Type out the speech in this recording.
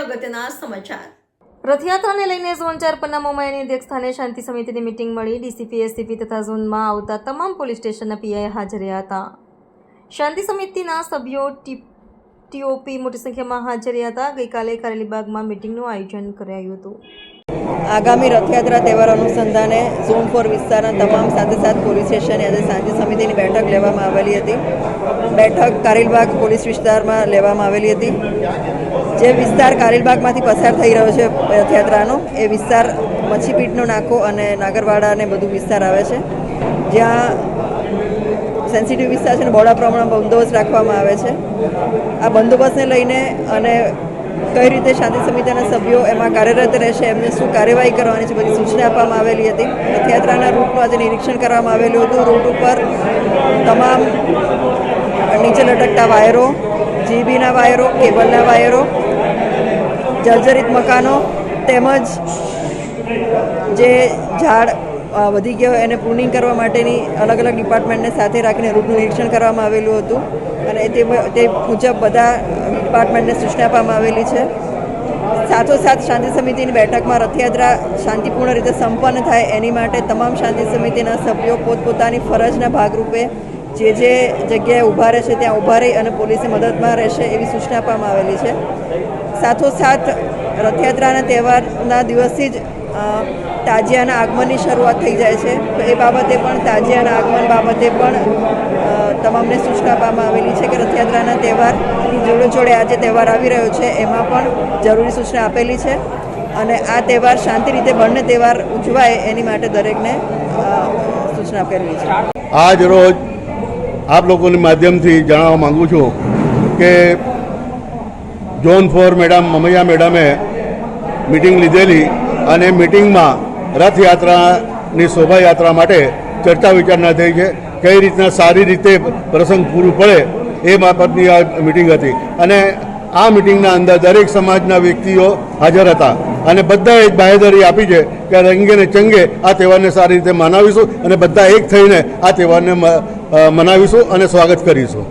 અગત્યના સમાચાર. રથયાત્રાને લઈને ઝોન ચાર પન્ના મોમાયાની અધ્યક્ષસ્થાને શાંતિ સમિતિની મિટિંગ મળી. ડીસીપી, એસસીપી તથા ઝોનમાં આવતા તમામ પોલીસ સ્ટેશનના પીઆઈ હાજર રહ્યા હતા. શાંતિ સમિતિના સભ્યો ટીઓપી મોટી સંખ્યામાં હાજર રહ્યા હતા. ગઈકાલે કારેલીબાગમાં મિટિંગનું આયોજન કરાયું હતું. આગામી રથયાત્રા તહેવાર અનુસંધાને ઝોન ફોર વિસ્તારના તમામ સાથે સાત પોલીસ સ્ટેશને આજે શાંતિ સમિતિની બેઠક લેવામાં આવેલી હતી. બેઠક કારેલબાગ પોલીસ વિસ્તારમાં લેવામાં આવેલી હતી. જે વિસ્તાર કારેલબાગમાંથી પસાર થઈ રહ્યો છે રથયાત્રાનો, એ વિસ્તાર મચ્છીપીટનો નાકો અને નાગરવાડા ને બધું વિસ્તાર આવે છે. જ્યાં સેન્સિટિવ વિસ્તાર છે અને બહોળા પ્રમાણમાં બંદોબસ્ત રાખવામાં આવે છે. આ બંદોબસ્તને લઈને અને કઈ રીતે શાંતિ સમિતિના સભ્યો એમાં કાર્યરત રહેશે, એમને શું કાર્યવાહી કરવાની છે, બધી સૂચના આપવામાં આવેલી હતી. રથયાત્રાના રૂટનું આજે નિરીક્ષણ કરવામાં આવેલું હતું. રૂટ ઉપર તમામ નીચે લટકતા વાયરો, જીબીના વાયરો, કેબલના વાયરો, જર્જરિત મકાનો તેમજ જે ઝાડ વધી ગયો એને પ્રુનિંગ કરવા માટેની અલગ અલગ ડિપાર્ટમેન્ટને સાથે રાખીને રૂટનું નિરીક્ષણ કરવામાં આવેલું હતું. અને તે તે મુજબ બધા ડિપાર્ટમેન્ટને સૂચના આપવામાં આવેલી છે. સાથોસાથ શાંતિ સમિતિની બેઠકમાં રથયાત્રા શાંતિપૂર્ણ રીતે સંપન્ન થાય એની માટે તમામ શાંતિ સમિતિના સભ્યો પોતપોતાની ફરજના ભાગરૂપે જે જે જગ્યાએ ઊભા રહેશે ત્યાં ઊભા રહી અને પોલીસની મદદમાં રહેશે એવી સૂચના આપવામાં આવેલી છે. સાથોસાથ રથયાત્રાના તહેવારના દિવસથી જ તાજિયાના આગમનની શરૂઆત થઈ જાય છે. તો એ બાબતે પણ તાજિયાના આગમન બાબતે પણ તમામને સૂચના આપવામાં આવેલી છે કે રથયાત્રાના તહેવારની જોડે જોડે આજે તહેવાર આવી રહ્યો છે. એમાં પણ જરૂરી સૂચના આપેલી છે અને આ તહેવાર શાંતિ રીતે બંને તહેવાર ઉજવાય એની માટે દરેકને સૂચના આપેલી છે. આજ રોજ આપ લોકોની માધ્યમથી જણાવવા માગું છું કે ઝોન ફોર મેડમ, મમૈયા મેડમે મિટિંગ લીધેલી અને મિટિંગમાં રથયાત્રાની શોભાયાત્રા માટે ચર્ચા વિચારણા થઈ છે. કઈ રીતના સારી રીતે પ્રસંગ પૂરું પડે એ બાબતની આ મિટિંગ હતી. અને આ મિટિંગના અંદર દરેક સમાજના વ્યક્તિઓ હાજર હતા. અને બધાએ જ બાહેધરી આપી છે કે રંગે ને ચંગે આ તહેવારને સારી રીતે મનાવીશું અને બધા એક થઈને આ તહેવારને મનાવીશું અને સ્વાગત કરીશું.